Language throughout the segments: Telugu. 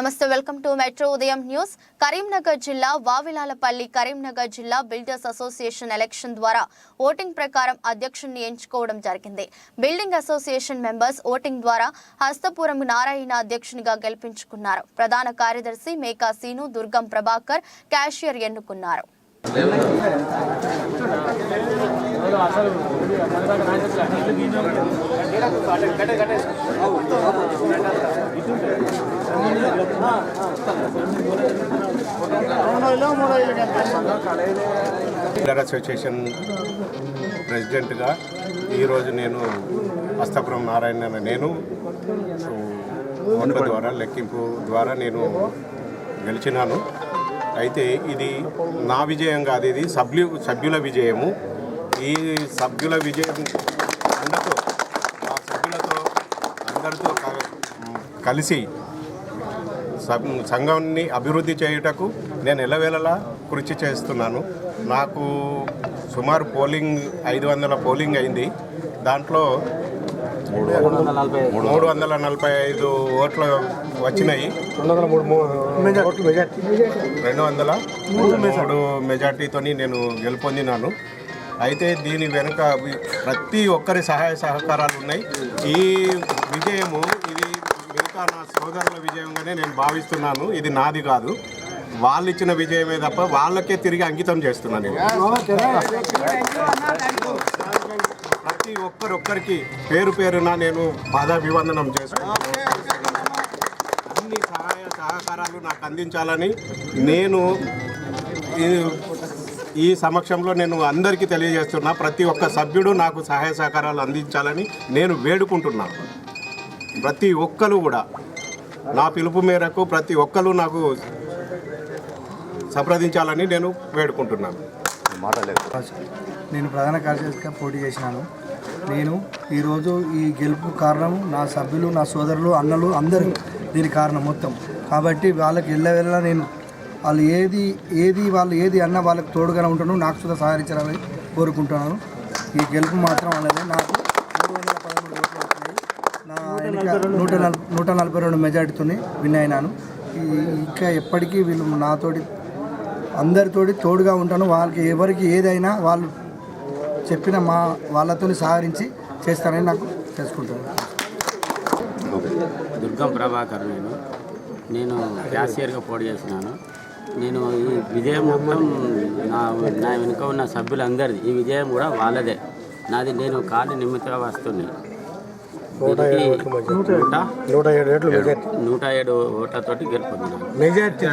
నమస్తే welcome to metro Udayam news. Karimnagar జిల్లా వావిలాలపల్లి కరీంనగర్ జిల్లా బిల్డర్స్ అసోసియేషన్ ఎలక్షన్ ద్వారా ఓటింగ్ ప్రకారం అధ్యక్షుడిని ఎంచుకోవడం జరిగింది. బిల్డింగ్ అసోసియేషన్ మెంబర్స్ ఓటింగ్ ద్వారా హస్తపురం నారాయణ అధ్యక్షునిగా గెలిపించుకున్నారు. ప్రధాన కార్యదర్శి మేకా సీను దుర్గం ప్రభాకర్ క్యాషియర్ ఎన్నుకున్నారు. బిల్డర్ అసోసియేషన్ ప్రెసిడెంట్గా ఈరోజు నేను హస్తపురం నారాయణ అనే నేను సో, ఓట్ల ద్వారా లెక్కింపు ద్వారా నేను గెలిచినాను. అయితే ఇది నా విజయం కాదు ఇది సభ్యు సభ్యుల విజయము. ఈ సభ్యుల విజయం అందరితో ఆ సభ్యులతో అందరితో కలిసి సంఘాన్ని అభివృద్ధి చేయుటకు నేను ఎల్లవేళలా కృషి చేస్తున్నాను. నాకు సుమారు పోలింగ్ ఐదు వందల పోలింగ్ అయింది. దాంట్లో మూడు వందల నలభై ఐదు ఓట్లు వచ్చినాయి. రెండు వందల మూడు మెజార్టీతోని నేను గెలుపొందినాను. అయితే దీని వెనుక ప్రతి ఒక్కరి సహాయ సహకారాలు ఉన్నాయి. ఈ విజయము అంతా నా సోదరుల విజయంగానే నేను భావిస్తున్నాను. ఇది నాది కాదు. వాళ్ళు ఇచ్చిన విజయమే తప్ప వాళ్ళకే తిరిగి అంకితం చేస్తున్నాను నేను. ప్రతి ఒక్కరొక్కరికి పేరు పేరున నేను పాదాభివందనం చేసుకుంటున్నాను అన్ని సహాయ సహకారాలు నాకు అందించాలని నేను ఈ- ఈ సమక్షంలో నేను అందరికీ తెలియజేస్తున్నా. ప్రతి ఒక్క సభ్యుడు నాకు సహాయ సహకారాలు అందించాలని నేను వేడుకుంటున్నాను ప్రతి ఒక్కరు కూడా నా పిలుపు మేరకు ప్రతి ఒక్కరు నాకు సంప్రదించాలని నేను వేడుకుంటున్నాను. నేను ప్రధాన కార్యదర్శిగా పోటీ చేసినాను. నేను ఈరోజు ఈ గెలుపు కారణం నా సభ్యులు నా సోదరులు అన్నలు అందరూ దీని కారణం మొత్తం. కాబట్టి వాళ్ళకి వెళ్ళ నేను వాళ్ళు ఏది ఏది వాళ్ళు ఏది అన్న వాళ్ళకి తోడుగానే ఉంటాను. నాకు సుధా సహకరించాలని కోరుకుంటున్నాను. ఈ గెలుపు మాత్రం అనేది నాకు మూడు వందల పదమూడు ఓట్లు వచ్చినాయి నా ఎన్నిక నూట నలభై నూట నలభై రెండు మెజార్టీతో విన్ అయినాను. ఈ- ఇంకా ఎప్పటికీ వీళ్ళు నాతోటి అందరితోటి తోడుగా ఉంటాను. వాళ్ళకి ఎవరికి ఏదైనా వాళ్ళు చెప్పిన మా వాళ్ళతో సహకరించి చేస్తానని నాకు తెలుసుకుంటాను దుర్గం ప్రభాకర్ నేను. నేను క్యాషియర్గా పోటీ చేసినాను నేను ఈ విజయం మొత్తం నా నా వెనుక ఉన్న సభ్యులందరిది. ఈ విజయం కూడా వాళ్ళదే. నాది నేను ఖాళీ నిమిత్తంగా వస్తుంది నూట నూట ఏడు ఏట్లు నూట? ఏడు ఓట్లతోటి మెజార్టీ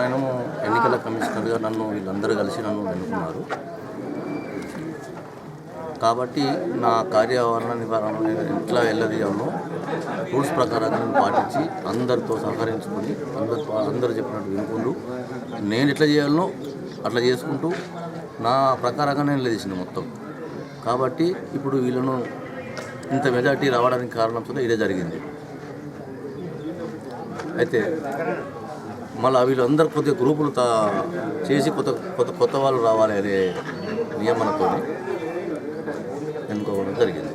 నేను ఎన్నికల కమిషనర్గా నన్ను వీళ్ళందరూ కలిసి నన్ను ఎన్నుకున్నారు. కాబట్టి నా కార్యావరణ నివారణ నేను ఎట్లా వెళ్ళదీయాలో రూల్స్ ప్రకారంగా నేను పాటించి అందరితో సహకరించుకొని అందరు అందరు చెప్పినట్టు వినుకుంటూ నేను ఎట్లా చేయాలనో అట్లా చేసుకుంటూ నా ప్రకారంగా నేను లేచిన మొత్తం. కాబట్టి ఇప్పుడు వీళ్ళను ఇంత మెజార్టీ రావడానికి కారణంతో ఇదే జరిగింది. అయితే మళ్ళీ వీళ్ళందరూ కొద్దిగా గ్రూపులు తా చేసి కొత్త కొత్త కొత్త వాళ్ళు రావాలి అనే నియమనతో ఎన్నుకోవడం జరిగింది.